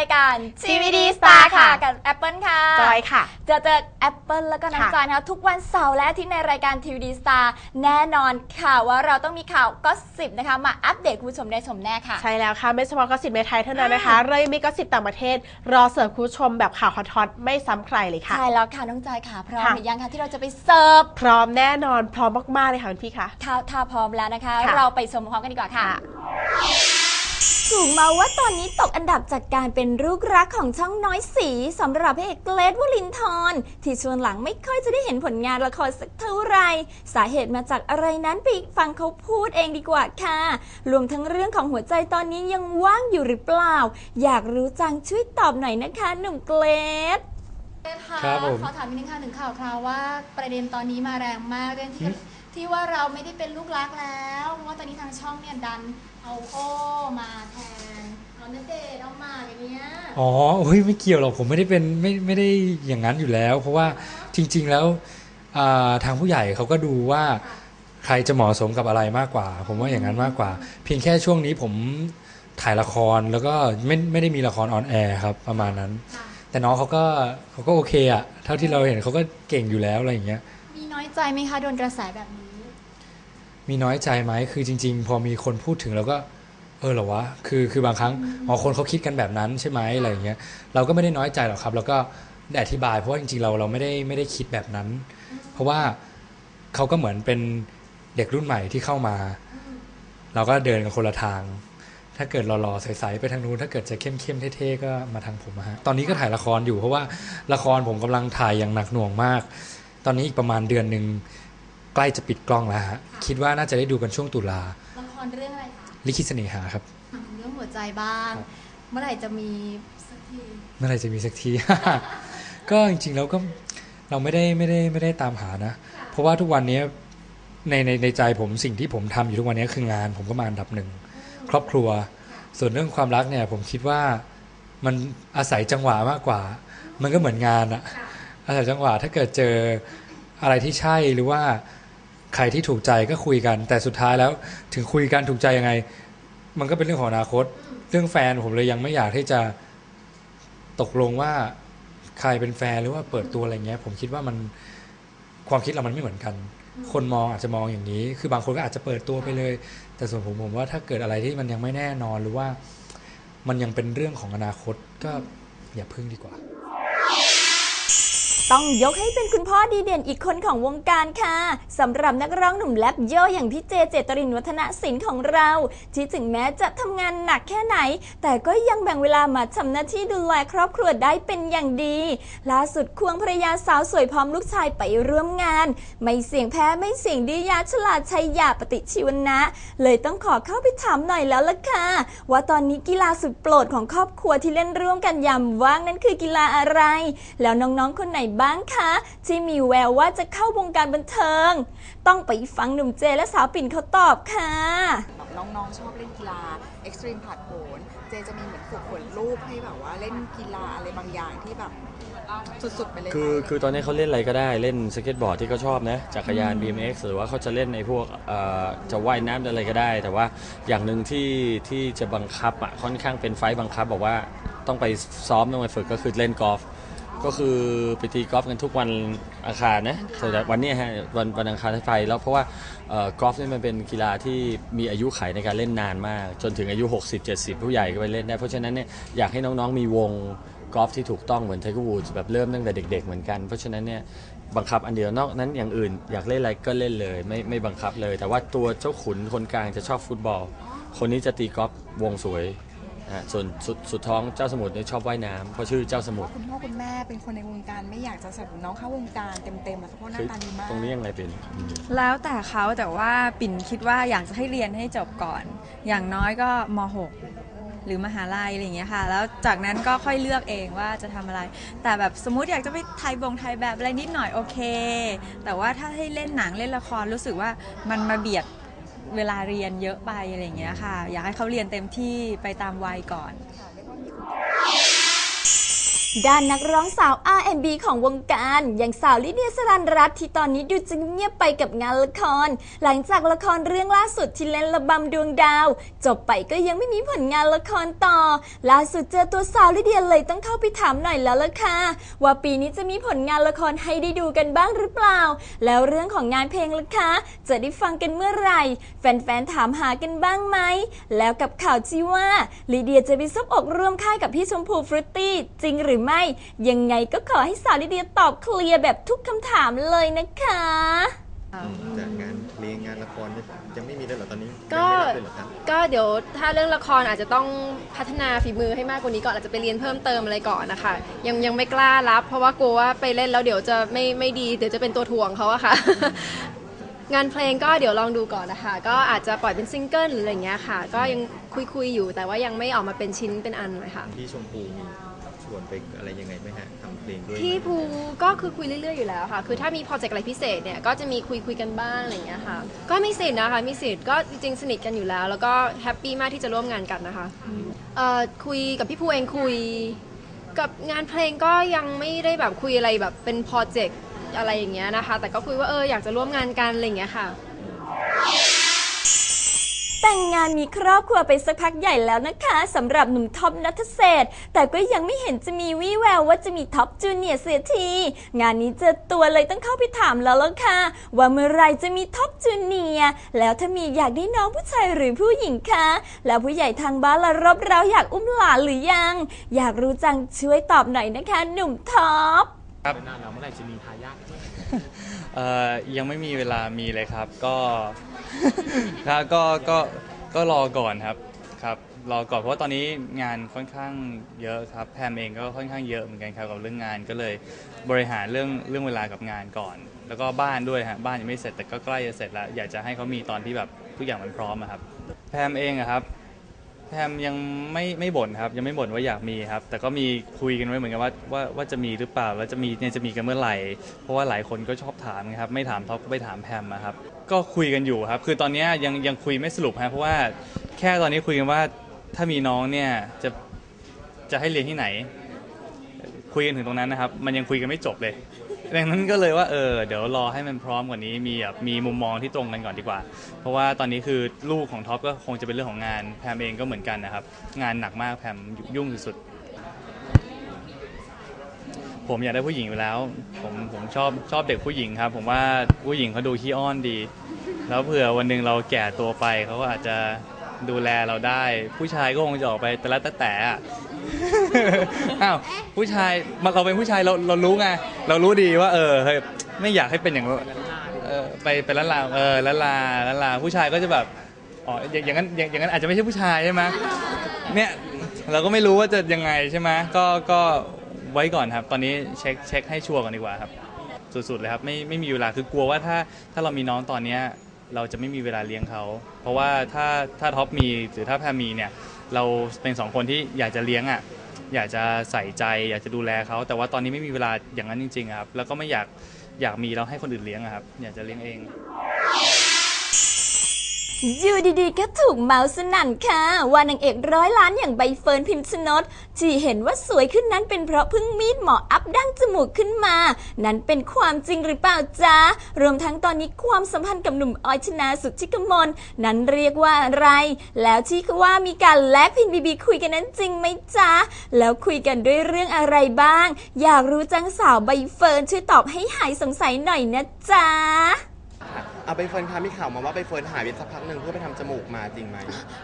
าสู่รายการ TVD Star ค่ะ กับ Apple ค่ะ จอยค่ะ จะเจอ Apple แล้วก็น้องค่ะจอยนะคะทุกวันเสาร์และอาที่ในรายการ TVD Star แน่นอนค่ะว่าเราต้องมีข่าวก็สิบนะคะ มาอัปเดตคุณผู้ชมได้ชมแน่ค่ะ ใช่แล้วค่ะ ไม่เฉพาะก็สิบในไทยเท่านั้นนะคะเรายังมีก็สิบต่างประเทศ รอเสิร์ฟคุณผู้ชมแบบข่าวฮอตๆไม่ซ้ำใครเลยค่ะ ใช่แล้วค่ะน้องจอยค่ะ พร้อมค่ะหรือยังคะที่เราจะไปเสิร์ฟ พร้อมแน่นอน พร้อมมากๆเลยค่ะคุณพี่คะถ้าถ้าพร้อมแล้วนะคะค่ะเราไปชมพร้อมกันดีกว่าค่ะ ถูกมาว่าตอนนี้ตกอันดับจากการเป็นลูกรักของช่องน้อยสีสำหรับพระเอกเกรทวลินทร์ที่ชวนหลังไม่ค่อยจะได้เห็นผลงานละครสักเท่าไหร่สาเหตุมาจากอะไรนั้นไปฟังเขาพูดเองดีกว่าค่ะรวมทั้งเรื่องของหัวใจตอนนี้ยังว่างอยู่หรือเปล่า อยากรู้จังช่วยตอบหน่อยนะคะ หนุ่มเกรทครับผมขอถามนิดนึงค่ะถึงข่าวคราวว่าประเด็นตอนนี้มาแรงมากเรื่องที่ที่ว่าเราไม่ได้เป็นลูกรักแล้วเพราะว่าตอนนี้ทางช่องเนี่ยดัน เอาโอ้มาแทนเอาเนเดชน์เอาหมากอย่างเงี้ยอ๋อเฮ้ยไม่เกี่ยวหรอกผมไม่ได้เป็นไม่ไม่ได้อย่างนั้นอยู่แล้ว เพราะว่าจริง ๆแล้วอ่าทางผู้ใหญ่เขาก็ดูว่าใครจะเหมาะสมกับอะไรมากกว่า ผมว่าอย่างนั้นมากกว่า เพียงแค่ช่วงนี้ผมถ่ายละครแล้วก็ไม่ไม่ได้มีละครออนแอร์ครับประมาณนั้น ค่ะแต่น้องเขาก็เขาก็โอเคอะเท่าที่เราเห็นเขาก็เก่งอยู่แล้วอะไรอย่างเงี้ย มีน้อยใจไหมคะโดนกระแสแบบนี้ มีน้อยใจไหมคือจริง ๆ พอมีคนพูดถึงเราก็ เออเหรอวะคือคือบางครั้งอ๋อคนเขาคิดกันแบบนั้นใช่ไหมอะไรอย่างเงี้ยเราก็ไม่ได้น้อยใจหรอกครับ แล้วก็ได้อธิบาย เพราะว่าจริงๆเราเราไม่ได้ไม่ได้คิดแบบนั้น เพราะว่าเขาก็เหมือนเป็นเด็กรุ่นใหม่ที่เข้ามา เราก็เดินกันคนละทาง ถ้าเกิดหล่อๆใสๆไปทางนู้นถ้าเกิดจะเข้มๆเท่ๆก็มาทางผมอะฮะตอนนี้ก็ถ่ายละครอยู่เพราะว่าละครผมกำลังถ่ายอย่างหนักหน่วงมาก ตอนนี้อีกประมาณเดือนหนึ่งใก ล้จะปิดกล้องแล้วฮะคิดว่าน่าจะได้ดูกันช่วงตุลาละครเรื่องอะไรคะลิขิตเสน่หาครับถามถึงเรื่องหัวใจบ้างครับเมื่อไหร่จะมีสักทีเมื่อไหรจะมีสักที ก็จริงๆแล้วก็เราไม่ได้ไม่ได้ไม่ได้ตามหานะ เพราะว่าทุกวันนี้ในในในใจผมสิ่งที่ผมทำอยู่ทุกวันนี้คืองาน ผมก็มาอันดับหนึ่งครอบครัว ส่วนเรื่องความรักเนี่ย ผมคิดว่ามันอาศัยจังหวะมากกว่า มันก็เหมือนงานอะอาศัยจังหวะถ้าเกิดเจออะไรที่ใช่หรือว่า ใครที่ถูกใจก็คุยกัน แต่สุดท้ายแล้วถึงคุยกันถูกใจยังไง มันก็เป็นเรื่องของอนาคต เรื่องแฟนผมเลยยังไม่อยากที่จะตกลงว่าใครเป็นแฟนหรือว่าเปิดตัวอะไรเงี้ย ผมคิดว่ามันความคิดเรามันไม่เหมือนกัน คนมองอาจจะมองอย่างนี้ คือบางคนก็อาจจะเปิดตัวไปเลย แต่ส่วนผมผมว่าถ้าเกิดอะไรที่มันยังไม่แน่นอนหรือว่า มันยังเป็นเรื่องของอนาคตก็อย่าพึ่งดีกว่า ต้องยกให้เป็นคุณพ่อดีเด่นอีกคนของวงการค่ะสำหรับนักร้องหนุ่มแรปโยอย่างพี่เจเจตรินวัฒนศิลป์ของเรา ที่ถึงแม้จะทำงานหนักแค่ไหน แต่ก็ยังแบ่งเวลามาทำหน้าที่ดูแลครอบครัวได้เป็นอย่างดีล่าสุดควงภรรยาสาวสวยพร้อมลูกชายไปร่วมงาน ไม่เสียงแพ้ไม่เสียงดียาฉลาดชัยยาปฏิชีวนะ เลยต้องขอเข้าไปถามหน่อยแล้วล่ะค่ะ ว่าตอนนี้กีฬาสุดโปรดของครอบครัวที่เล่นร่วมกันยามว่างนั้นคือกีฬาอะไร แล้วน้องๆคนไหนบ้างคะ ที่มีแววว่าจะเข้าวงการบันเทิง ต้องไปฟังหนุ่มเจและสาวปิ่นเขาตอบค่ะแบบน้องๆชอบเล่นกีฬาเอ็กซ์ตรีมผัดโผนเจจะมีเหมือนฝึกฝนลูกให้แบบว่าเล่นกีฬาอะไรบางอย่างที่แบบสุดๆไปเลยคือไหมคือตอนนี้เขาเล่นอะไรก็ได้เล่นสเก็ตบอร์ดที่เขาชอบนะจักรยาน BMX หรือว่าเขาจะเล่นในพวกเอ่อจะว่ายน้ำอะไรก็ได้ แต่ว่าอย่างหนึ่งที่ที่จะบังคับอะค่อนข้างเป็นไฟต์บังคับ บอกว่าต้องไปซ้อมต้องไปฝึกก็คือเล่นกอล์ฟ ก็คือไปตีกอล์ฟกันทุกวันอังคารนะแต่วันเนี้ยฮะวันวันอังคารไฟแล้วเพราะว่าเอ่อกอล์ฟนี่มันเป็นกีฬาที่มีอายุไขในการเล่นนานมาก จนถึงอายุ 60-70 ผู้ใหญ่ก็ไปเล่นได้ เพราะฉะนั้นเนี่ยอยากให้น้องๆมีวงกอล์ฟที่ถูกต้องเหมือนไทเกอร์วูดแบบเริ่มตั้งแต่เด็ก ๆ เหมือนกันเพราะฉะนั้นเนี่ยบังคับอันเดียวนอกนั้นอย่างอื่นอยากเล่นอะไรก็เล่นเลยไม่ไม่บังคับเลย แต่ว่าตัวเจ้าขุนคนกลางจะชอบฟุตบอล คนนี้จะตีกอล์ฟวงสวย อะส่วนสุดสุดท้องเจ้าสมุทรเนี่ยชอบว่ายน้ำเพราะชื่อเจ้าสมุทรคุณพ่อคุณแม่เป็นคนในวงการไม่อยากจะสนับสนุนน้องเข้าวงการเต็มๆอะเพราะหน้าคือตาดีมากตรงนี้ยังไงเป็นอืมแล้วแต่เขาแต่ว่าปิ่นคิดว่าอยากจะให้เรียนให้จบก่อน อย่างน้อยก็ม .6 หรือมหาลัยอะไรอย่างเงี้ยค่ะ แล้วจากนั้นก็ค่อยเลือกเองว่าจะทำอะไร แต่แบบสมมุติอยากจะไปถ่ายบงถ่ายแบบอะไรนิดหน่อยโอเค แต่ว่าถ้าให้เล่นหนังเล่นละครรู้สึกว่ามันมาเบียด เวลาเรียนเยอะไปอะไรอย่างเงี้ยค่ะ อยากให้เขาเรียนเต็มที่ไปตามวัยก่อน ด้านนักร้องสาว R&B ของวงการ อย่างสาวลิเดียสรันรัตน์ที่ตอนนี้ดูจะเงียบไปกับงานละคร หลังจากละครเรื่องล่าสุดที่เล่นระบำดวงดาว จบไปก็ยังไม่มีผลงานละครต่อ ล่าสุดเจอตัวสาวลิเดียเลยต้องเข้าไปถามหน่อยแล้วล่ะค่ะ ว่าปีนี้จะมีผลงานละครให้ได้ดูกันบ้างหรือเปล่า แล้วเรื่องของงานเพลงล่ะคะจะได้ฟังกันเมื่อไหร่ แฟนๆถามหากันบ้างไหมแล้วกับข่าวที่ว่าลิเดียจะไปซบอกร่วมค่ายกับพี่ชมพูฟรุตตี้จริงหรือไม่ ยังไงก็ขอให้สาวลิเดียตอบเคลียร์แบบทุกคำถามเลยนะคะ จากงานเพลงงานละครเนี่ยยังไม่มีเลยเหรอตอนนี้ก็ ยังไม่รับเลยเหรอครับก็เดี๋ยวถ้าเรื่องละครอาจจะต้องพัฒนาฝีมือให้มากกว่านี้ก่อนอาจจะไปเรียนเพิ่มเติมอะไรก่อนนะคะ ยังยังไม่กล้ารับ เพราะว่ากลัวว่าไปเล่นแล้วเดี๋ยวจะไม่ไม่ดีเดี๋ยวจะเป็นตัวถ่วงเขาอะค่ะ งานเพลงก็เดี๋ยวลองดูก่อนนะคะ ก็อาจจะปล่อยเป็นซิงเกิลหรืออะไรอย่างเงี้ยค่ะ ก็ยังคุยคุยๆอยู่แต่ว่ายังไม่ออกมาเป็นชิ้นเป็นอันเลยค่ะพี่ชมพูมีช วนไปอะไรยังไงไหมฮะทำเพลงด้วยพี่ภูก็คือคุยเรื่อยๆอยู่แล้วค่ะ คือถ้ามีโปรเจกต์อะไรพิเศษเนี่ยก็จะมีคุยคุยกันบ้างอะไรอย่างเงี้ยค่ะ ก็มีสิทธิ์นะคะมีสิทธิ์ก็จริงๆสนิทกันอยู่แล้ว แล้วก็แฮปปี้มากที่จะร่วมงานกันนะคะเอ่อคุยกับพี่ภูเองคุย กับงานเพลงก็ยังไม่ได้แบบคุยอะไรแบบเป็นโปรเจกต์อะไรอย่างเงี้ยนะคะ แต่ก็คุยว่าเอออยากจะร่วมงานกันอะไรอย่างเงี้ยค่ะ แต่งงานมีครอบครัวไปสักพักใหญ่แล้วนะคะสำหรับหนุ่มท็อปนัทเศษแต่ก็ยังไม่เห็นจะมีวี่แววว่าจะมีท็อปจูเนียเสียที งานนี้เจอตัวเลยต้องเข้าไปถามแล้วล่ะค่ะ ว่าเมื่อไรจะมีท็อปจูเนียแล้วถ้ามีอยากได้น้องผู้ชายหรือผู้หญิงคะแล้วผู้ใหญ่ทางบ้านละรบเราอยากอุ้มหลานหรือยัง อยากรู้จังช่วยตอบหน่อยนะคะ หนุ่มท็อปเอ่ อยังไม่มีเวลามีเลยครับ ก็ ครับก็ก็ก็รอก่อนครับครับ รอก่อนเพราะว่าตอนนี้งานค่อนข้างเยอะครับแพมเองก็ค่อนข้างเยอะเหมือนกันครับกับเรื่องงานก็เลยบริหารเรื่องเรื่องเวลากับงานก่อน แล้วก็บ้านด้วยฮะบ้านยังไม่เสร็จแต่ก็ใกล้จะเสร็จแล้วอยากจะให้เขามีตอนที่แบบทุกอย่างมันพร้อมอะครับ แพมเองอะครับ แพมยังไม่ไม่บ่นครับยังไม่บ่นว่าอยากมีครับ แต่ก็มีคุยกันไว้เหมือนกันว่าว่าว่าจะมีหรือเปล่าแล้วจะมีเนี่ยจะมีกันเมื่อไหร่ เพราะว่าหลายคนก็ชอบถามนะครับไม่ถามท็อปก็ไปถามแพมอะครับก็คุยกันอยู่ครับ คือตอนเนี้ยยังยังคุยไม่สรุปฮะเพราะว่าแค่ตอนนี้คุยกันว่าถ้ามีน้องเนี่ยจะจะให้เรียนที่ไหน คุยกันถึงตรงนั้นนะครับ มันยังคุยกันไม่จบเลย ดังนั้นก็เลยว่าเออเดี๋ยวรอให้มันพร้อมกว่านี้มีแบบมีมุมมองที่ตรงกันก่อนดีกว่า เพราะว่าตอนนี้คือลูกของท็อปก็คงจะเป็นเรื่องของงานแพมเองก็เหมือนกันนะครับ งานหนักมากแพมยุ่งสุดๆผมอยากได้ผู้หญิงอยู่แล้ว ผมผมชอบชอบเด็กผู้หญิงครับ ผมว่าผู้หญิงเขาดูขี้อ้อนดี แล้วเผื่อวันหนึ่งเราแก่ตัวไปเขาก็อาจจะดูแลเราได้ ผู้ชายก็คงจะออกไปแต่ละแต่แต่ อ้าวผู้ชายมันเราเป็นผู้ชายเราเรารู้ไงเรารู้ดีว่า เออเฮ้ยไม่อยากให้เป็นอย่างเออไปไปละลาเออละลาละลาผู้ชายก็จะแบบอ๋ออย่างอย่างนั้นอย่างอย่างนั้นอาจจะไม่ใช่ผู้ชายใช่ไหมเนี่ยเราก็ไม่รู้ว่าจะยังไงใช่ไหมก็ก็ไว้ก่อนครับ ตอนนี้เช็คเช็คให้ชัวร์ก่อนดีกว่าครับสุดๆเลยครับไม่ไม่มีเวลาคือกลัวว่าถ้าถ้าเรามีน้องตอนเนี้ยเราจะไม่มีเวลาเลี้ยงเขา เพราะว่าถ้าถ้าท็อปมีหรือถ้าแพรมีเนี่ย เราเป็นสองคนที่อยากจะเลี้ยงอะอยากจะใส่ใจ อยากจะดูแลเขาแต่ว่าตอนนี้ไม่มีเวลาอย่างนั้นจริงๆครับแล้วก็ไม่อยากอยากมีแล้วให้คนอื่นเลี้ยงอะครับอยากจะเลี้ยงเอง อยู่ดีๆ ก็ถูกเมาส์สนั่นค่ะ ว่านางเอกร้อยล้านอย่างใบเฟิร์นพิมชนกที่เห็นว่าสวยขึ้นนั้นเป็นเพราะพึ่งมีดหมออัพดั้งจมูกขึ้นมา นั้นเป็นความจริงหรือเปล่าจ๊ะ รวมทั้งตอนนี้ความสัมพันธ์กับหนุ่มออยชนาสุทธิกมลนั้นเรียกว่าอะไร แล้วที่ว่ามีการแลกพินบีบีคุยกันนั้นจริงไหมจ๊ะ แล้วคุยกันด้วยเรื่องอะไรบ้าง อยากรู้จังสาวใบเฟิร์นช่วยตอบให้หายสงสัยหน่อยนะจ๊ะ เอาไปเฟิร์นคะมีข่าวมาว่าไปเฟิร์นหายไปสักพักหนึ่งเพื่อไปทำจมูกมาจริงไหม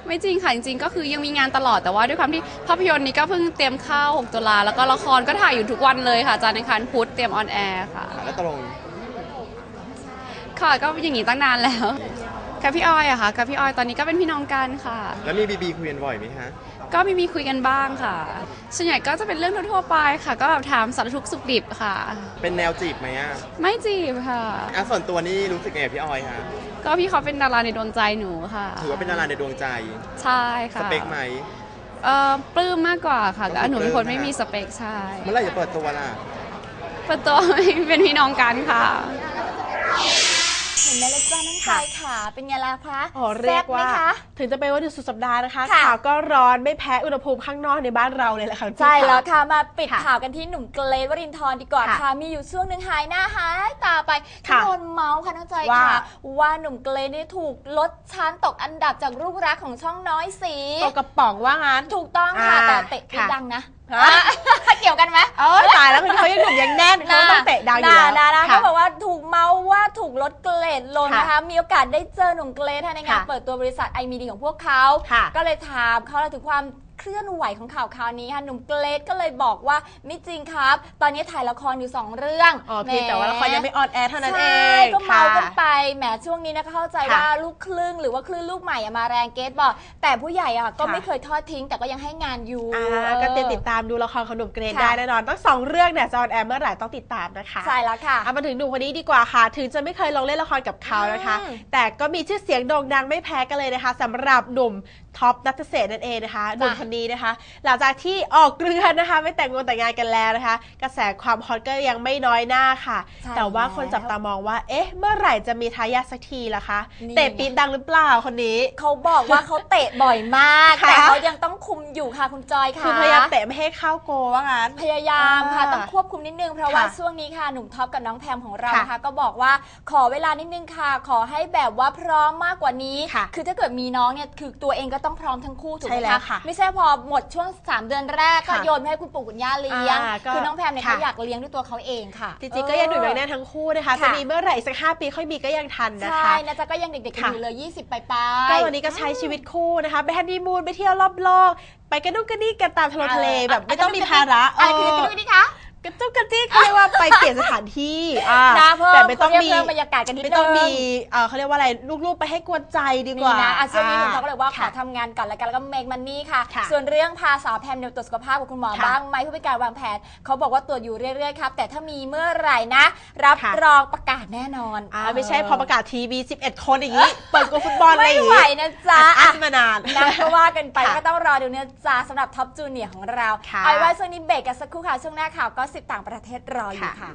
ไม่จริงค่ะจริงๆก็คือยังมีงานตลอดแต่ว่าด้วยความที่ภาพยนตร์นี้ก็เพิ่งเตรียมเข้า 6 ตุลาแล้วก็ละครก็ถ่ายอยู่ทุกวันเลยค่ะจันทร์อังคารพุธเตรียมออนแอร์ค่ะแล้วตกลงค่ะก็อย่างนี้ตั้งนานแล้วกับพี่ออยอะค่ะกับพี่ออยตอนนี้ก็เป็นพี่น้องกันค่ะ แล้วมีบีบีคุยกันบ่อยไหมฮะ ก็มีมีคุยกันบ้างค่ะ ส่วนใหญ่ก็จะเป็นเรื่องทั่วๆไปค่ะ ก็แบบถามสารทุกข์สุขดิบค่ะ เป็นแนวจีบไหมอะไม่จีบค่ะ อะส่วนตัวนี่รู้สึกไงกับพี่ออยฮะก็พี่เขาเป็นดาราในดวงใจหนูค่ะถือว่าเป็นดาราในดวงใจใช่สค่ะเปคไหม เอ่อปลื้มมากกว่าค่ะก็หนูเป็นคนปลื้มไม่มีนะสเปคใช่เมื่อไหร่จะเปิดตัวล่ะ เปิดตัว เป็นพี่น้องกันค่ะ เห็นเห็นไหมล่ะจ้าน้องจค่ะอยค่ะ เป็นไงล่ะคะโอ้เรียกว่า แซ่บไหมคะ ถึงจะเป็นวันหยุดสุดสัปดาห์นะคะค่ะ ข่าวก็ร้อนไม่แพ้อุณหภูมิข้างนอกในบ้านเราเลยแหละค่ะพี่ใช่แล้วค่ะค่ะ มาปิดค่ะข่าวกันที่หนุ่มเกรทวรินทร์ดีกว่าค่ะค่ะ มีอยู่ช่วงหนึ่งหายหน้าหายตาไปที่ค่ะโดนเมาส์ค่ะน้องจอยว่า ค่ะ ว่าหนุ่มเกรทนี่ถูกลดชั้นตกอันดับจากรูปรักษณ์ของช่องน้อยสีตัวกระป๋องว่างั้น ถูกต้องค่ะ อ่าแต่เตะไม่ค่ะดังนะ ฮะเกี่ยวกันไหมเออตายแล้วคือเขายังหนุ่มยังแน่นเขาต้องเตะดาวอยู่แล้วนะนะค่ะก็บอกว่าถูกเมาส์ว่าถูกลดเกรดลงค่ะนะคะ มีโอกาสได้เจอหนุ่มเกรทในงานค่ะเปิดตัวบริษัทไอมีดีของพวกเขา ค่ะ ก็เลยถามเขาถึงความ เคลื่อนไหวของข่าวคราวนี้ค่ะหนุ่มเกรทก็เลยบอกว่าไม่จริงครับ ตอนนี้ถ่ายละครอยู่ 2 เรื่องอ๋อเพียงแต่ว่าละครยังไม่ออนแอร์เท่านั้นเอใช่งก็เมาส์กันค่ะไปแหมช่วงนี้นะคะเข้าใจค่ะว่าลูกครึ่งหรือว่าคลื่นลูกใหม่อะมาแรงเกตบอก แต่ผู้ใหญ่อะก็ค่ะไม่เคยทอดทิ้งแต่ก็ยังให้งานอยู่อ่าเออก็เตรียมติดตามดูละครของหนุ่มเกรนค่ะได้แน่นอนทั้งสองเรื่องเนี่ยจะออนแอร์เมื่อไหร่ต้องติดตามนะคะใช่แล้วค่ะเอามาถึงหนุ่มคนนี้ดีกว่าค่ะ ถึงจะไม่เคยลงเล่นละครกับเขานะคะอืมแต่ก็มีชื่อเสียงโด่งดังไม่แพ้กันเลยนะคะสำหรับหนุ่ม ท็อปนัทเศรษฐ์นั่นเองนะคะหนุ่มคนนี้นะคะ หลังจากที่ออกเรือนนะคะ ไม่แต่งงานแต่งงานกันแล้วนะคะ กระแสความฮอตก็ยังไม่น้อยหน้าค่ะใช่แต่ว่าแล้วคนจับตามองว่า เอ๊ะ เมื่อไหร่จะมีทายาทสักทีล่ะคะนี่เตะปี๊ดดังหรือเปล่าคนนี้ เขาบอกว่าเขาเตะบ่อยมากค่ะแต่เขายังต้องคุมอยู่ค่ะคุณจอยค่ะคือพยายามเตะไม่ให้เข้าโกว่างั้นพยายามค่ะอ่าต้องควบคุมนิดนึงเพราะว่าค่ะช่วงนี้ค่ะหนุ่มท็อปกับน้องแพมของเราค่ะนะคะก็บอกว่าขอเวลานิดนึงค่ะ ขอให้แบบว่าพร้อมมากกว่านี้ค่ะคือถ้าเกิดมีน้องเนี่ยคือตัวเองก็ต้องพร้อมทั้งคู่ถูกไหมใช่แล้วคะค่ะไม่ใช่พอหมดช่วง 3 เดือนแรกก็ค่ะโยนไปให้คุณปู่คุณย่าเลี้ยงอ่าก็คือน้องแพมเนี่ยค่ะ เขาอยากเลี้ยงด้วยตัวเขาเองค่ะจริงๆก็ยังหนุ่มยังแน่นทั้งคู่นะคะค่ะ จะมีเมื่อไหร่สักห้าปีค่อยมีก็ยังทันนะใช่คะ นะจ๊ะก็ยังเด็กๆกันค่ะอยู่เลย 20 ไปปลายๆก็วันนี้ก็ใช้ชีวิตคู่นะคะไปฮันนีมูนไปเที่ยวรอบโลกไปกันนู่นกันนี่กันตามทะเลทะเลแบบไม่ต้องมีภาระอะไรคือเออคือนี่คะ กระจุกกระจิกเขาเรียกว่าไปเปลี่ยนสถานที่อ่านะเพิ่มแต่ไม่ต้องมีเพิ่มบรรยากาศกันนิดนึงไม่ต้องมีเอ่อเขาเรียกว่าอะไรลูกๆไปให้กวนใจดีกว่านี่นะอะช่วงนี้หนุ่มอ่เขาก็เลยว่าขอค่ะทำงานก่อนแล้วกันแล้วก็เมกมันนี่ค่ะค่ะ ส่วนเรื่องพาสาวแพมเนวตรวจสุขภาพกับคุณหมอค่ะบ้างไหมผู้พิการวางแผนเขาบอกว่าตรวจอยู่เรื่อยๆครับแต่ถ้ามีเมื่อไหร่นะ รับค่ะรองประกาศแน่นอนอ่าไม่ใช่พอประกาศทีวี11 คนอย่างนี้เปิดกูฟุตบอลอะไรอไม่ย่างไหวนี้นะจ๊ะอัอะดมานานนะก็ว่ากันไปค่ะก็ต้องรอดูเนี่ยจ้าสำหรับท็อปจูเนียร์ของเราค่ะเอาไว้ช่วงนี้เบรกกันสักครู่ค่ะช่วงหน้าข่าวก็สิบต่างประเทศรออยู่ค่ะ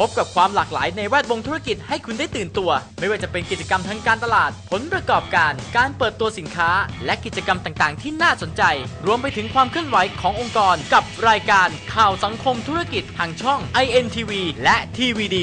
พบกับความหลากหลายในแวดวงธุรกิจให้คุณได้ตื่นตัว ไม่ว่าจะเป็นกิจกรรมทางการตลาด ผลประกอบการ การเปิดตัวสินค้า และกิจกรรมต่างๆ ที่น่าสนใจ รวมไปถึงความเคลื่อนไหวขององค์กร กับรายการข่าวสังคมธุรกิจทางช่อง INTV และ TVD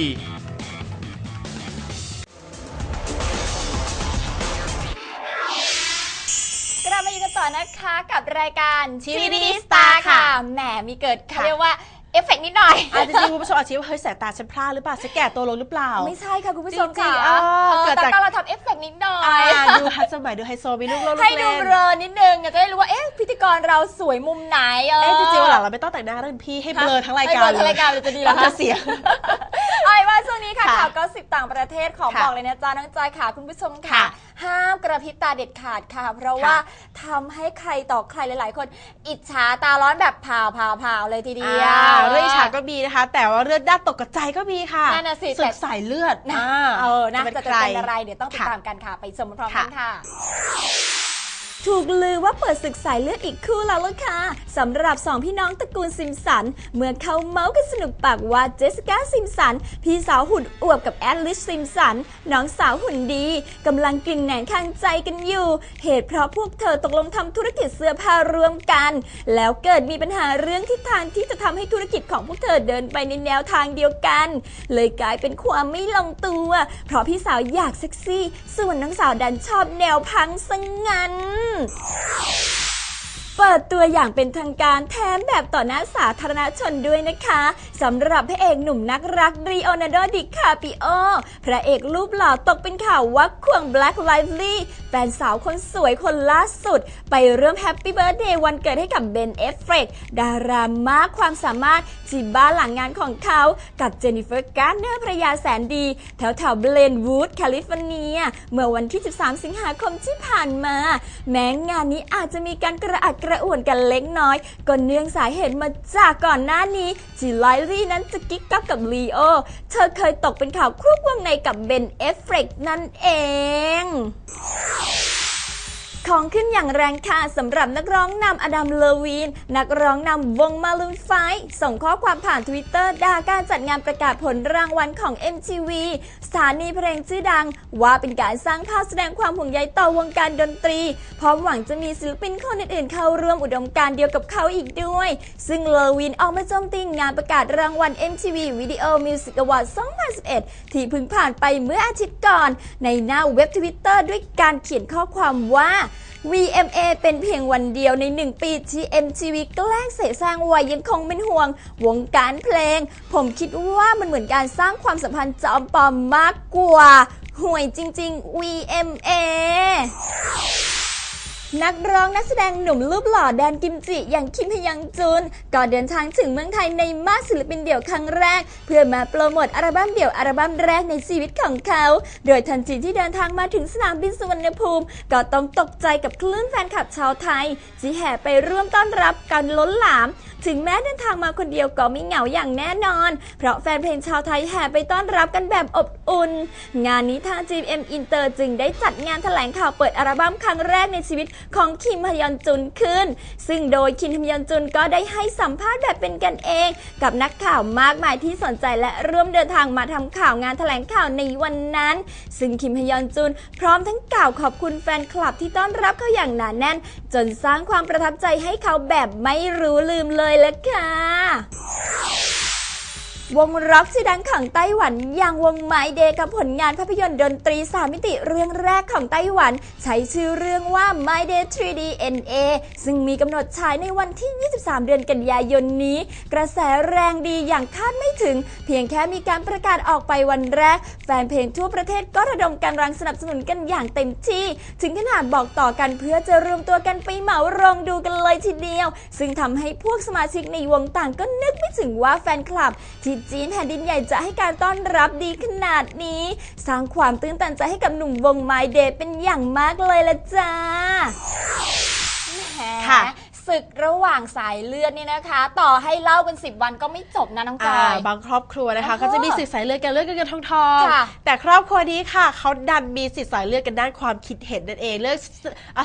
ต่อนะคะกับรายการ TVD TVD Star Star ค่ะค่ะ แหมมีเกิดเขาค่ะเรียกว่าเอฟเฟกต์นิดหน่อย อาจจะจริงๆคุณผู้ชมอาจจะคิดว่าเฮ้ยสายตาฉันพลาดหรือเปล่าฉันแก่ตัวลงหรือเปล่า ไม่ใช่ค่ะคุณผู้ชมจริงค่ะๆเออเกิดแต่จากตอนเราทำเอฟเฟกต์นิดหน่ออ่ายดูฮัสมัยดูไฮโซมีลูกโลกลูกให้ดูเล่นเบลอนิดนึงจะได้รู้ว่าเอ๊ะพิธีกรเราสวยมุมไหนเออเอ๊ะจริงๆวันหลังเราไม่ต้องแต่งหน้าแล้วพี่ให้เบลอทั้งรายการให้เบลอทั้งรายการเลยจะดีเหรอคะ จะเสีย เอาเป็นว่าช่วงนี้ค่ะค่ะข่าวก็สิบต่างประเทศขอค่ะบอกเลยนะจ๊ะน้องจอยค่ะคุณผู้ชมค่ะ ค่ะ ห้ามกระพริบตาเด็ดขาดค่ะ เพราะค่ะว่าทำให้ใครต่อใครหลาย ๆ คน อิจฉาตาร้อนแบบผ่าวผ่าวผ่าวเลยทีเดียว อ่าเรื่องอิจฉาก็มีนะคะ แต่ว่าเลือดด้านตกกระจายก็มีค่ะนั่นน่ะสิศึแต่กสายเลือดนะอ่าเออนะเป็จะนจะใคร เป็นอะไรเดี๋ยวต้องติดค่ะตามกันค่ะ ไปชมพร้อมๆกันค่ะ ถูกลือว่าเปิดศึกสายเลือดอีกคู่แล้วล่ะค่ะสำหรับสองพี่น้องตระกูลซิมสัน เมื่อเขาเมาส์กันสนุกปากว่าเจสสิก้าซิมสัน พี่สาวหุ่นอวบกับแอดลิชซิมสัน น้องสาวหุ่นดีกำลังกินแหนงข้างใจกันอยู่ เหตุเพราะพวกเธอตกลงทำธุรกิจเสื้อผ้ารวมกัน แล้วเกิดมีปัญหาเรื่องทิศทางที่จะทำให้ธุรกิจของพวกเธอเดินไปในแนวทางเดียวกัน เลยกลายเป็นความไม่ลงตัว เพราะพี่สาวอยากเซ็กซี่ ส่วนน้องสาวดันชอบแนวพังซะงงั้น Hum. เปิดตัวอย่างเป็นทางการแถมแบบต่อหน้าสาธารณชนด้วยนะคะสำหรับพระเอกหนุ่มนักรักรีโอนาร์โดดิคาปิโอ พระเอกรูปหล่อตกเป็นข่าวว่าควง Black Lively แฟนสาวคนสวยคนล่าสุด ไปเริ่มแฮปปี้เบิร์ a เดย์วันเกิดให้กับเบนเอฟเฟรกดารามากความสามารถที่บ้านหลังงานของเขา กับเจนนิเฟอร์การ์เนอร์ภรยาแสนดี แถวแถวเบลนวูดแคลิฟอร์เนีย เมื่อวันที่ 13 สิงหาคมที่ผ่านมา แม้งานนี้อาจจะมีการกระอัดกระระอ่วนกันเล็กน้อย ก็เนื่องสาเหตุมาจากก่อนหน้านี้จีไลลี่นั้นจะกิ๊กกักกับลีโอ เธอเคยตกเป็นข่าวคลุกวงในกับเบนเอฟเฟกนั่นเอง ของขึ้นอย่างแรงค่ะสำหรับนักร้องนำอดัมเลวีน นักร้องนำวงมาลูนไฟส่งข้อความผ่านทวิตเตอร์ด่าการจัดงานประกาศผลรางวัลของ MTV สถานีเพลงชื่อดัง ว่าเป็นการสร้างภาพแสดงความห่วงใยต่อวงการดนตรี พร้อมหวังจะมีศิลปินคนอื่นๆ เข้าร่วมอุดมการเดียวกับเขาอีกด้วย ซึ่งเลวินออกมาโจมตีงานประกาศรางวัล MTV Video Music Award 2011 ที่เพิ่งผ่านไปเมื่ออาทิตย์ก่อน ในหน้าเว็บทวิตเตอร์ด้วยการเขียนข้อความว่า VMA เป็นเพียงวันเดียวในหนึ่งปีที่ MTV แกล้งเสแสร้งวัยยังคงเป็นห่วง วงการเพลง ผมคิดว่ามันเหมือนการสร้างความสัมพันธ์จอมปลอมมากกว่า ห่วยจริง ๆ VMA นักร้องนักแสดงหนุ่มรูปหล่อแดนกิมจิ อย่างคิมฮยังจุนก็เดินทางถึงเมืองไทยในมาสศิลปินเดี่ยวครั้งแรก เพื่อมาโปรโมทอัลบั้มเดี่ยวอัลบั้มแรกในชีวิตของเขา โดยทันทีที่เดินทางมาถึงสนามบินสุวรรณภูมิ ก็ต้องตกใจกับคลื่นแฟนคลับชาวไทยที่แห่ไปร่วมต้อนรับกันล้นหลามถึงแม้เดินทางมาคนเดียวก็ไม่เหงาอย่างแน่นอน เพราะแฟนเพลงชาวไทยแห่ไปต้อนรับกันแบบอบอุ่น งานนี้ทาง GM Inter จึงได้จัดงานแถลงข่าวเปิดอัลบั้มครั้งแรกในชีวิตของคิมฮยอนจุนขึ้น ซึ่งโดยคิมฮยอนจุนก็ได้ให้สัมภาษณ์แบบเป็นกันเอง กับนักข่าวมากมายที่สนใจและร่วมเดินทางมาทำข่าวงานแถลงข่าวในวันนั้น ซึ่งคิมฮยอนจุนพร้อมทั้งกล่าวขอบคุณแฟนคลับที่ต้อนรับเขาอย่างหนาแน่น จนสร้างความประทับใจให้เขาแบบไม่รู้ลืมเลยเลยละค่ะ วงร็อกชื่อดังของไต้หวันอย่างวงไมเดย์กับผลงานภาพยนตร์ดนตรีสามมิติเรื่องแรกของไต้หวัน ใช้ชื่อเรื่องว่า My Day 3D NA ซึ่งมีกำหนดฉายในวันที่ 23 เดือนกันยายนนี้ กระแสแรงดีอย่างคาดไม่ถึง เพียงแค่มีการประกาศออกไปวันแรก แฟนเพลงทั่วประเทศก็ระดมกำลังสนับสนุนกันอย่างเต็มที่ ถึงขนาดบอกต่อกันเพื่อจะรวมตัวกันไปเหมาโรงดูกันเลยทีเดียว ซึ่งทำให้พวกสมาชิกในวงต่างก็นึกไม่ถึงว่าแฟนคลับที่จีนแผ่นดินใหญ่จะให้การต้อนรับดีขนาดนี้ สร้างความตื่นตันใจให้กับหนุ่มวงไมเดย์เป็นอย่างมากเลยละจ้าค่ะ ศึกระหว่างสายเลือดนี่นะคะ ต่อให้เล่ากัน 10 วันก็ไม่จบนะน้องจอ่าอยบางครอบครัวนะคะอ๋อก็จะมีสิทธิ์สายเลือดกันเลือดกันเงินทองทองค่ะแต่ครอบครัวนี้ค่ะเขาดันมีสิทธิ์สายเลือดกันด้านความคิดเห็นนั่นเองเรื่อง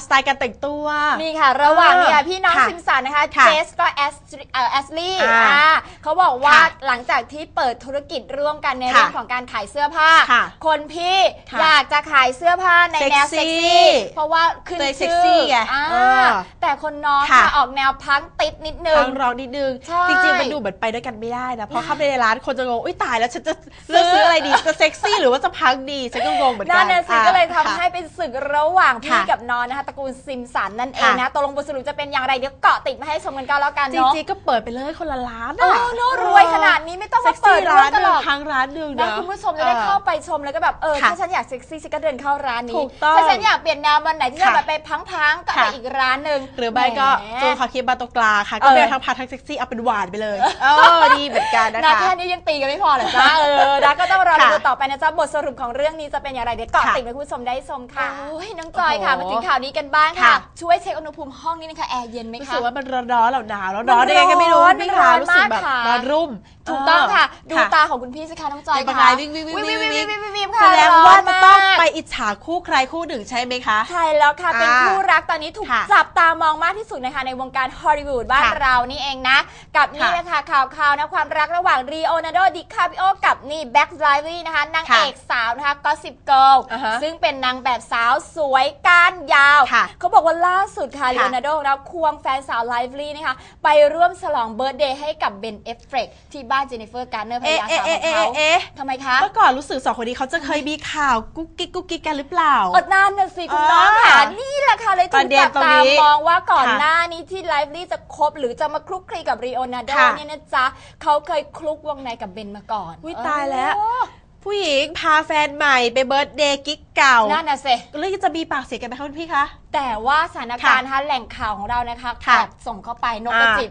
สไตล์การแต่งตัวมีค่ะ ระหว่างนี้ค่ะพี่น้องค่ะซิมสันนะคะค่ะเจสก็แอสเอ่อแอสลี่อ่าอ่าเขาบอกว่าค่ะหลังจากที่เปิดธุรกิจร่วมกันในค่ะเรื่องของการขายเสื้อผ้าค่ะคนพี่ค่ะอยากจะขายเสื้อผ้าในแนวเซ็เซ็กกซี่ซี่ เพราะว่าขึ้นตัวเองเซ็กชื่ซี่อไงอ่าเออแต่คนน้องค่ะค่ะออกแนวพังติดนิดนึงทางร้องนิดนึง ใช่จริงๆมันดูเหมือนไปด้วยกันไม่ได้นะ เพราะเข้าไปในร้านคนจะงง อุ้ยตายแล้วฉันจะเลือกซื้ออะไรดี จะเซ็กซี่หรือว่าจะพังดี ฉันก็งงเหมือนกันั่นนน่ะสิอะก็เลยทำค่ะ ให้เป็นศึกระหว่างพี่ค่ะกับน้องนะคะตระกูลซิมสันนั่นเองค่ะนะตกลงบทสรุปจะเป็นอย่างไรเดี๋ยวเกาะติดมาให้ชมกันก็แล้วกันจเนาะริงๆก็เปิดไปเลยคนละร้านเออเนอะรวยขนาดนี้ไม่ต้องเซ็มากซี่เปิดร้าร้านนหตนึ่ลงอดทางร้านหนึ่งนะเนาะคุณผู้ชมจะได้ออเข้าไปชมแล้วก็แบบเออค่ะถ้าฉันอยากเซ็กซี่ฉันก็เดินเข้าร้านนี้ถูกต้องถ้าฉันอยากเปลี่ยนแนววันไหนที่จะค่ะแบบไปพังๆก็ไปค่ะ อีกร้านหนึ่งหรือไม่ก็แหมจูนขอคิดมาตรงกลางค่ะ ก็เออเป็นทั้งพาร์ททั้งเซ็กซี่เอาเป็นหวานไปเลยเออดีเหมือนกันนะนะคะแค่นี้ยังตีกันไม่พอเหรอจ๊ะเออนะก็ต้องรอค่ะดูต่อไปนะจ๊ะบทสรุปของเรื่องนี้จะเป็นอย่างไรเดี๋ยวเกาะค่ะติดให้คุณผู้ชมได้ชมค่ะโอ้ยน้องจอยค่ะโอ้มาโหถึงข่าวนี้กันบ้างค่ะค่ะ ช่วยเช็คอุณหภูมิห้องนี้นะคะแอร์เย็นไหมรู้คะสึกว่ามันร้อนๆแล้วหนาวแล้วร้อนมันยังไงก็ไม่รู้ร้อนไม่มันร้ร้ออนนรู้สึกแบบมากค่ะร้อนรุ่มถูกต้องค่ะ ดูค่ะตาของคุณพี่สิคะน้องจอยเป็นค่ะไงวิ่งวิ่งวิ่งวิ่งวิ่งวิ่งวิ่งวิ่งวิ่งแสค่ะดงว่าจะต้องร้นมกไปอิจฉาคู่ใครคู่หนึ่งใช่ไหมคะใช่แล้วค่ะเป็นอ่าคู่รักตอนนี้ถูกค่ะจับตามองมากที่สุดนะคะในวงการฮอลลีวูดบ้านค่ะเรานี่เองนะ กับนี่ค่ะนะคะข่าวข่าวนะความรักระหว่างรีโอนาร์โดดิคาปิโอกับนี่แบ็กไลวี่นะคะนางค่ะเอกสาวนะคะก็สิบเกิลอ่าฮะซึ่งเป็นนางแบบสาวสวยก้านยาว ค่ะเขาบอกว่าล่าสุดค่ะค่ะรีโอนาร์โดนะควงแฟนสาวไลฟ์ลี่นะคะไปร่วมฉลองเบิร์ตเดย์ให้กับเบนเอฟเฟรกที่บ้านเจนนิเฟอร์การ์เนอร์ภรรเอ๊ะยาเอ๊ะสาวขเอ๊ะองเอ๊ะเขาเอ๊ะทำไมคะ เมื่อก่อนรู้สึกสองคนนี้เขาจะเคยมีข่าวกุ๊กกิ๊กกุ๊กกิ๊กกันหรือเปล่า อดนานน่ะสิคุณอ่าน้องค่ะนี่แหละค่ะเลยปถูระกเด็นจับตรงตานี้มองว่าก่อนค่ะหน้านี้ที่ไลฟ์ลี่จะคบหรือจะมาคลุกคลีกับรีโอนาร์โดค่ะ เนี่ยนะจ๊ะเขาเคยคลุกวงในกับเบนมาก่อนอุ๊ยตายแล้ว เออผู้หญิงพาแฟนใหม่ไปเบิร์ตเดย์กิ๊กเก่านั่นน่ะสิ เรื่องจะมีปากเสียงกันไหมคะคุณพี่คะ แต่ว่าสถานการณ์นะคะแหล่งข่าวของเรานะคะค่ะแอบส่งเข้าไปนกกระอ่าจิบ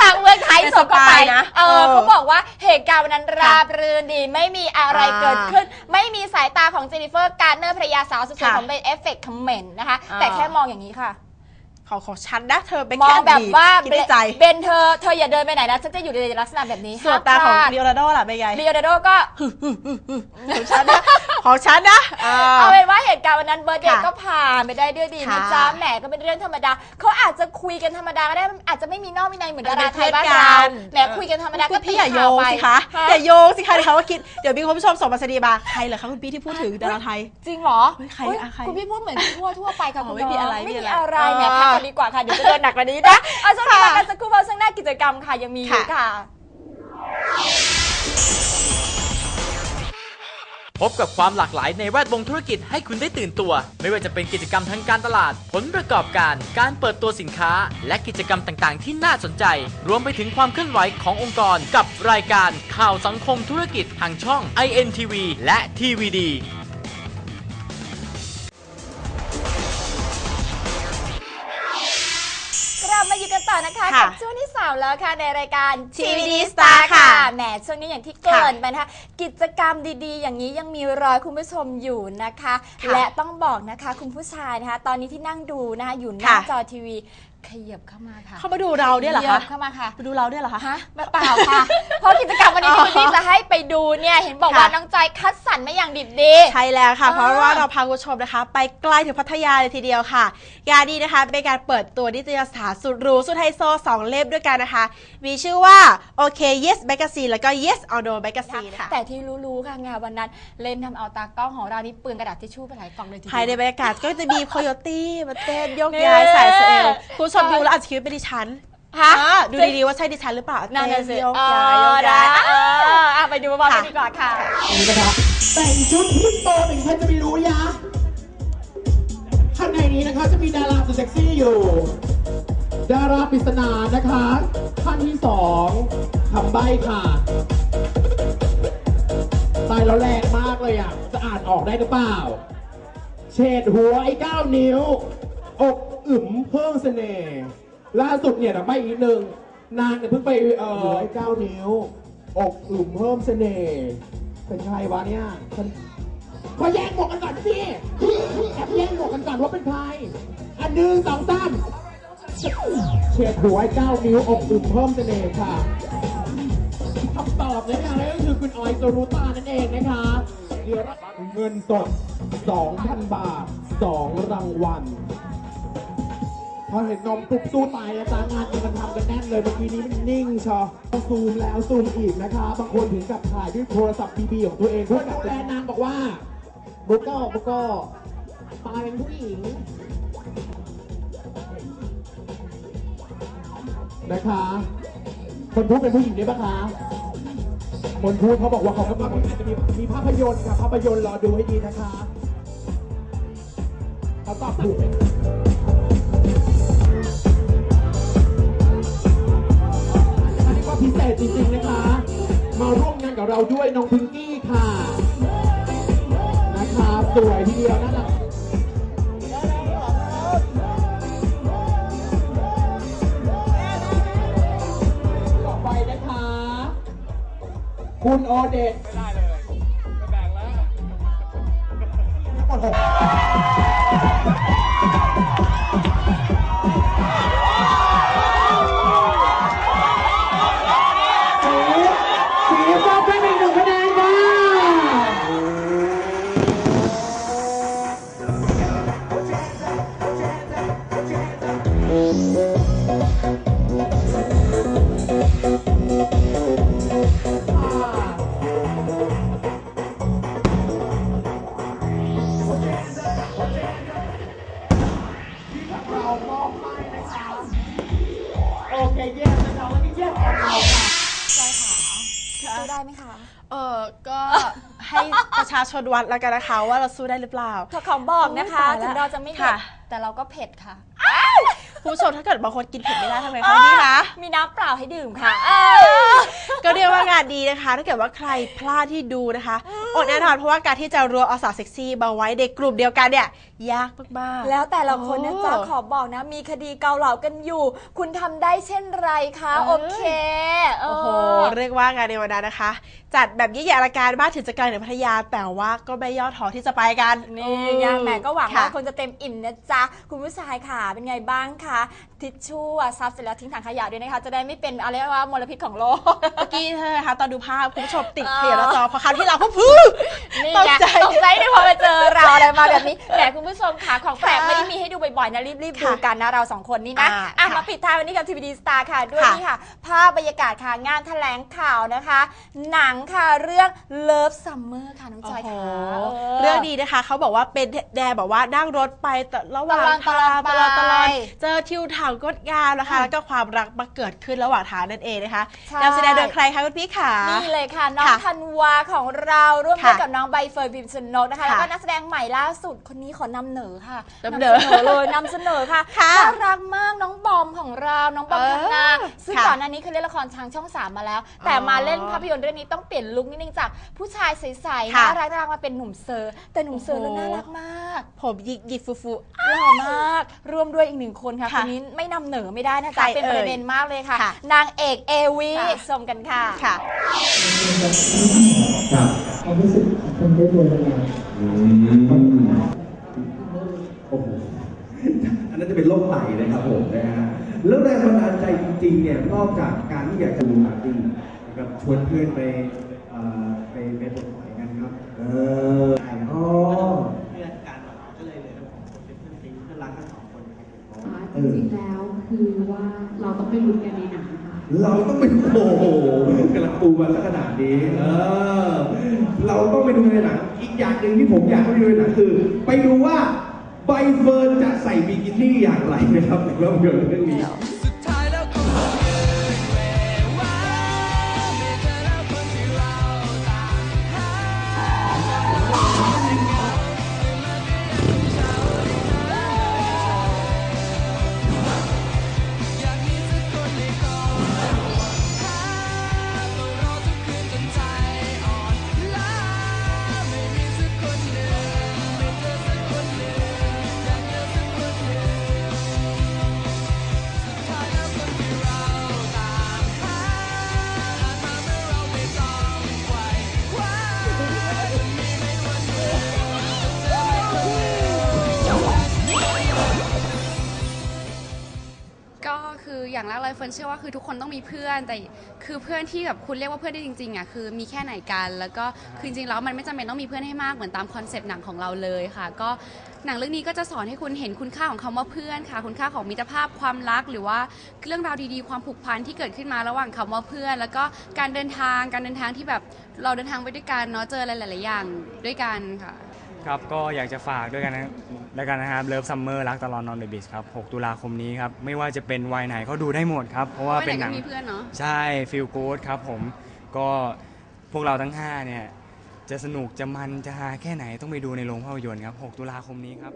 จากเมืองไทยเป็นส่งเข้าไปสปายนะเอเอออเขาบอกว่าเหตุการณ์วันนั้นราบรื่นดี ไม่มีอะไรอ่าเกิดขึ้น ไม่มีสายตาของเจนนิเฟอร์การ์เนอร์ภรรยาสาวสุดๆค่ะของเบนเอฟเฟกต์คอมเมนต์นะคะ อ่า แต่แค่มองอย่างนี้ค่ะ ของของฉันนะเธอเป็นมอแค่งแบบดีดว่าคิดในใจเบนเธอเธออย่าเดินไปไหนนะฉันจะอยู่ในลักษณะแบบนี้ส่วนตาของห้มพลดลีโอนาร์โดล่ะเป็นไงลีโอนาร์โดก็ ของฉันนะขของฉันนะเออ เอาเป็นว่าเหตุการณ์วันนั้นเบิร์ดเดย์ค่ะก็ผ่านไปได้ด้วยดีนะค่ะจ๊ะแหมก็เป็นเรื่องธรรมดาเขาอาจจะคุยกันธรรมดาก็ได้อาจจะไม่มีนอกมีในเหมือนดาราไทยบ้านเราแหมคุยกันธรรมดาคุก็ณพี่อย่าโยงสิคะอย่าโยงสิคะเดี๋ยวเขาว่าคิดเดี๋ยวมีคุณผู้ชมส่งมาสดีมาใครเหรอคะคุณพี่ที่พูดถึงดาราไทย จริงเหรอเฮ้ยใครเฮ้ยอะใครคุณพี่พูดเหมือนทั่วทั่วๆไปค่ะอ๋อคุณไม่มีน้งอะไรไม่ไม่มีมีอะอะไรไรแหมเออพักกันดีกว่าค่ะ เดี๋ยวจะเดินหนักกว่านี้นะเอาช่วงนี้มากันสักครู่เพราะช่วงหน้ากิจกรรมค่ะยังมีอยู่ค่ะ พบกับความหลากหลายในแวดวงธุรกิจให้คุณได้ตื่นตัว ไม่ว่าจะเป็นกิจกรรมทางการตลาด ผลประกอบการ การเปิดตัวสินค้า และกิจกรรมต่างๆ ที่น่าสนใจ รวมไปถึงความเคลื่อนไหวขององค์กร กับรายการข่าวสังคมธุรกิจทางช่อง INTV และ TVD ต่อนะคะค่ะกับช่วงที่สามแล้วค่ะในรายการ TVD Star ค่ะ แหมช่วงนี้อย่างที่เกริ่นไปนะคะ กิจกรรมดีๆ อย่างนี้ยังมีรอยคุณผู้ชมอยู่นะคะ ค่ะและต้องบอกนะคะคุณผู้ชายนะคะ ตอนนี้ที่นั่งดูนะคะอยู่หน้าค่ะจอทีวี ขยับเข้ามาค่ะเขามาดูเราเนี่ยเหรอขยัคะบเข้ามาค่ะ มาดูเราเนี่ยเหรอคะ ฮะเปล่าค่ะ เพราะกิจกรรมวันนี้ที่คุณพี่จะให้ไปดูเนี่ยเห็นบอกว่าค่ะ น้องจอยคัดสรรมาอย่างดิบดี ใช่แล้วค่ะ อ่าเพราะว่าเราพาคุณผู้ชมนะคะ ไปไกลถึงพัทยาเลยทีเดียวค่ะ งานนี้นะคะเป็นการเปิดตัวนิตยสารสุดหรูสุดไฮโซสองเล่มด้วยกันนะคะ มีชื่อว่าโอเค yes magazine แล้วก็ yes or no magazine ค่ะ แต่ที่รู้ๆค่ะงานวันนั้นเล่นทำเอาตากล้องของเรานี่ปืนกระดาษทิชชู่ไปหลายกล่องเลยทีเดียวภายในบรรยากาศก็จะมีโคโยตี้มาเต้นโยกย้ายสายสะเอวคุณผู้ชมดูแล้วอาจจะคิดว่าเป็นดิฉันฮะอ่าดูดีๆว่าใช่ดิฉันหรือเปล่านั่นน่ะสิเต้โยกเอย้ายโยอกย้ายนะเอออะไปดูบอลกันดีกว่าค่ะ นี่นะครับแต่งชุดฮิปโปหนึ่งท่านจะไม่รู้ยะ ข้างในนี้นะคะจะมีดาราสุดเซ็กซี่อยู่ ดาราปริศนานะคะท่านที่สองคำใบ้ค่ะ ตายแล้วแรงมากเลยอะ จะอ่านออกได้หรือเปล่า เฉดหัวไอ้เก้านิ้ว อก อึมเพิ่มเสน่ห์ล่าสุดเนี่ยนะใบอีกนิดนึงนางเนี่ยเพิ่งไปเอ่อหัวไอ้เก้านิ้ว อกอึมเพิ่มเสน่ห์เป็นใครวะเนี่ยฉันขอแย่งหมวกกันก่อนสิแอบแย่งหมวกกันก่อนว่าเป็นใคร อันหนึ่งสองสามเฉียดหัวไอ้เก้านิ้วอกอึมเพิ่มเสน่ห์ค่ะคำตอบนะคะนั่นก็คือคุณออยสรุตานั่นเองนะคะเดี๋ยวรับเงินสด 2,000 บาท 2 รางวัล พอเห็นนมปุ๊บสู้ตายนะจ๊ะงานนี้มันทำกันแน่นเลยเมื่อกี้นี้มันนิ่งชอซูมแล้วซูมอีกนะคะบางคนถึงกับถ่ายด้วยโทรศัพท์บีบีของตัวเองผู้กับแฟนนางบอกว่าบุกโก้บุกโก้ตายเป็นผู้หญิงนะคะ คนพูดเป็นผู้หญิงได้ปะคะคนพูดเขาบอกว่าเขากำลังจะมีมีภาพยนตร์ค่ะภาพยนตร์รอดูให้ดีนะคะเขาตอบถูก พิเศษจริงๆนะคะ มาร่วมงานกับเราด้วยน้องพิงกี้ค่ะ นะคะสวยทีเดียวน่ารักต่อไปนะคะ คุณโอเดตไม่ได้เลยไม่แบ่งแล้วทั้งหมดหก ได้ไหมคะ เออก็ให้ประชาชนวัดแล้วกันนะคะ ว่าเราสู้ได้หรือเปล่าถ้าของบอกนะคะโอ้ยตายละถึงเราจะไม่เผ็ดค่ะแต่เราก็เผ็ดค่ะ คุณผู้ชมถ้าเกิดบางคนกินเผ็ดไม่ได้ทำไงคะพี่คะ มีน้ำเปล่าให้ดื่มค่ะก็เรียกว่างานดีนะคะ ถ้าเกิดว่าใครพลาดที่ดูนะคะอดแน่นอนเพราะว่าการที่จะรวมเอาสาวเซ็กซี่มาไว้ในกลุ่มเดียวกันเนี่ยยากมากๆ แล้วแต่ละคนนะจ๊ะโอ้ขอบอกนะ มีคดีเกาเหลากันอยู่ คุณทำได้เช่นไรคะเอ้ยโอเคเโอ้โห เรียกว่างานในวันนั้นนะคะ จัดแบบยิ่งใหญ่อลังการมากถึงจะไกลถึงพัทยา แต่ว่าก็ไม่ย่อท้อที่จะไปกันนี่ไงแหมก็หวังค่ะว่าคนจะเต็มอิ่มนะจ๊ะ คุณผู้ชายค่ะ เป็นไงบ้างคะทิชชู่อะซับเสร็จแล้วทิ้งถังขยะด้วยนะคะ จะได้ไม่เป็นอะไรยกว่ามลพิษของโลก เมื่อกี้ใช่ไหมคะตอนดูภาพคุณผู้ชมติดเพลียแล้วจอพอคราวที่เราก็พื้นี่ตกไงใจตกใจที่พอมาเจอเราอะไรมาแบบนี้แหมคุณผู้ชมค่ะของแปลกไม่ได้มีให้ดูบ่อยๆนะรีบๆดูกันนะเราสองคนนี่นะอ่าอะค่ะมาปิดท้ายวันนี้กับทีวีดีสตาร์ค่ะด้วยค่ะนี่ค่ะ ภาพบรรยากาศค่ะงานแถลงข่าวนะคะ หนังค่ะเรื่อง Love Summer ค่ะน้องจอยค่ะโอ้โหเรื่องดีนะคะเขาบอกว่าเป็นแดนแบบว่านั่งรถไปแต่ระหว่างตลอดทางตตลลออดดไปตลอดเจอทิวถางก็งามนะคะแล้วก็ความรักมาเกิดขึ้นระหว่างทางนั่นเองนะคะใช่นำแสดงโดยใครคะคุณพี่ขานี่เลยค่ะน้องค่ะธันวาของเราร่วมด้วยค่ะกับน้องใบเฟิร์นพิมพ์ชนกนะคะค่ะแล้วก็นักแสดงใหม่ล่าสุดคนนี้ขอนำเหนอค่ะนำเหนอเลยนำเสนอค่ะค่ะน่ารักมากน้องบอมของเราน้องบอมเออธนาซึ่งค่ะก่อนหน้านี้เคยเล่นละครทางช่องสามมาแล้ว แต่อ๋อมาเล่นภาพยนตร์เรื่องนี้ต้องเปลี่ยนลุคนิดนึงจากผู้ชายใสๆค่ะน่ารักน่ารักมาเป็นหนุ่มเซอร์ แต่หนุ่มเซอร์แล้วโอ้โห น่ารักมากผมหยิกหยิกฟูฟู หล่อมากร่วมด้วยอีกหนึ่งคนค่ะคค่ะนนี้ไม่นำเหนอไม่ได้นะใครจ๊ะเป็นเอ่ยประเด็นมากเลยค่ะ ค่ะ นางเอกเอวีค่ะชมกันค่ะ ค่ะ ครับความรู้สึกของคนได้ตัวยังไงโอ้โห อันนั้นจะเป็นโรคไตนะครับผมนะฮะ แล้วแรงบันดาลใจจริงๆเนี่ย นอกจากการที่อยากจะดูปาร์ตี้ นะครับชวนเพื่อนไปเอ่อไปไปปลดปล่อยกันครับ เอออ๋อเพื่อนกันก็เลยเลยของคนเป็นเพื่อนซีเพื่อนรักกันสองคนครับเออจริงๆแล้วคือว่าเราต้องไปลุ้นกันในหนังค่ะเราต้องไปดูโอ้โหกำลังปูมาสักขนาดนี้เออเราต้องไปดูในหนังอีกอย่างหนึ่งที่ผมอยากให้ไปดูในหนังคือ ไปดูว่าใบเฟิร์นจะใส่บิกินี่อย่างไรนะครับในภาพยนตร์เรื่องนี้ เลยเฟิร์นเชื่อว่าคือทุกคนต้องมีเพื่อน แต่คือเพื่อนที่แบบคุณเรียกว่าเพื่อนได้จริงๆอะคือมีแค่ไหนกัน แล้วก็คือจริงๆแล้วมันไม่จำเป็นต้องมีเพื่อนให้มากเหมือนตามคอนเซปต์หนังของเราเลยค่ะ ก็หนังเรื่องนี้ก็จะสอนให้คุณเห็นคุณค่าของคำว่าเพื่อนค่ะ คุณค่าของมิตรภาพความรัก หรือว่าเรื่องราวดีๆความผูกพันที่เกิดขึ้นมาระหว่างคำว่าเพื่อน แล้วก็การเดินทางการเดินทางที่แบบเราเดินทางไปด้วยกันเนาะเจออะไรหลายๆอย่างด้วยกันค่ะ ครับก็อยากจะฝากด้วยกันนะแล้วกันนะครับเลิฟซัมเมอร์รักตลอดนอนเดอะบิชครับ 6 ตุลาคมนี้ครับ ไม่ว่าจะเป็นวัยไหนก็ดูได้หมดครับ เพราะว่าวัยไหนเป็นหนังก็มีเพื่อนเนอะใช่ฟิลกู๊ดครับผมก็พวกเราทั้ง 5 เนี่ย จะสนุกจะมันจะฮาแค่ไหนต้องไปดูในโรงภาพยนตร์ครับ 6 ตุลาคมนี้ครับ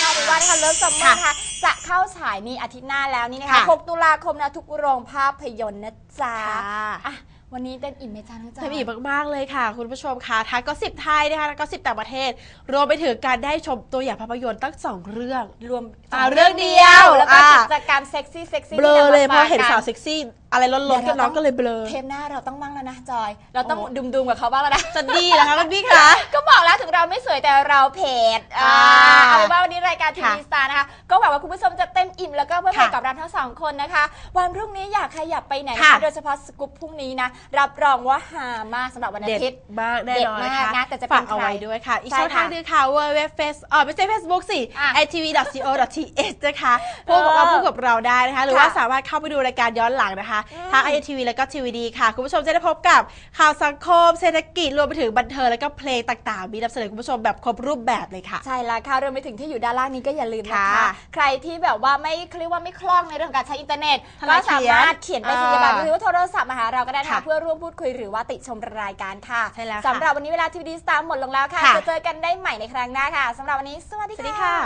ค่ะเป็นว่านะคะเลิฟซัมเมอร์ค่ะจะเข้าฉายนี่อาทิตย์หน้าแล้วนี่นะคะ ค่ะ6 ตุลาคมนะทุกโรงภาพยนตร์นะจ๊ะค่ะ อะ วันนี้เต้นอิ่มไหมจ้าน้องจ๊ะเต็มอิ่มมากๆเลยค่ะ คุณผู้ชมค่ะทั้งก็สิบไทยนะคะแล้วก็สิบต่างประเทศ รวมไปถึงการได้ชมตัวอย่างภาพยนตร์ตั้งสองเรื่อง รวมอ่าเรื่องเดียวแล้วก็อ่า กิจกรรมเซ็กซี่เซ็กซี่เบลอเลยเพที่นำมราะเห็นฝกสาวเซ็กซี่อะไรล้นๆกันน้องก็เลยเบลอ เทปหน้าเราต้องบ้างแล้วนะจอย เราต้องโอ้ ดุมๆกับเขาบ้างแล้วนะ จะดีเหรอคะคุณพี่คะ ก็บอกแล้วถึงเราไม่สวยแต่เราเพจอ่าอ่าเอาเป็นว่าวันนี้รายการทีค่ะวีสตาร์นะคะ ก็หวังว่าคุณผู้ชมจะเต็มอิ่มแล้วก็เพื่อไปค่ะกับเราทั้งสองคนนะคะ วันพรุ่งนี้อยากขยับไปไหนนะค่ะ คะโดยเฉพาะสกู๊ปพรุ่งนี้นะ รับรองว่าฮามากสำหรับวันอาเด็ดทิตย์ มากแน่นอนเด็ดนะมากคะนะแต่จะเป็นฝากเอาไว้ใครด้วยค่ะ อีกใช่ช่องทางค่ะหนึงค่ะ w w w face เออไม่ใช่ Facebook สิ อะ itv.co.th นะคะพวกเออเราพูดกับเราได้นะคะ หรือว่าค่ะสามารถเข้าไปดูรายการย้อนหลังนะคะอืมทาง itv แล้วก็ tvd ค่ะ คุณผู้ชมจะได้พบกับข่าวสังคมเศรษฐกิจรวมไปถึงบันเทิงแล้วก็เพลงต่างๆ มีนำเสนอคุณผู้ชมแบบครบรูปแบบเลยค่ะ ใช่แล้วค่ะรวมไปถึงที่อยู่ด้านล่างนี้ก็อย่าลืมนะคะ ค่ะใครที่แบบว่าไม่เขาเรียกว่าไม่คล่องในเรื่องของการใช้อินเทอร์เน็ตทำไมก็สามารถเขียนไปเขีสัยนญญาบัตรอ่าหรือว่าโทรศัพท์มาหาเราก็ได้นะคะค่ะเพื่อร่วมพูดคุยหรือว่าติชมรายการค่ะใช่แล้วค่ะสำหรับวันนี้เวลาทีวีดีสตาร์หมดลงแล้วค่ะค่ะ จะเจอกันได้ใหม่ในครั้งหน้าค่ะสำหรับวันนี้สวัสดีสวัสดีค่ะ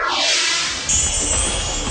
ค่ะ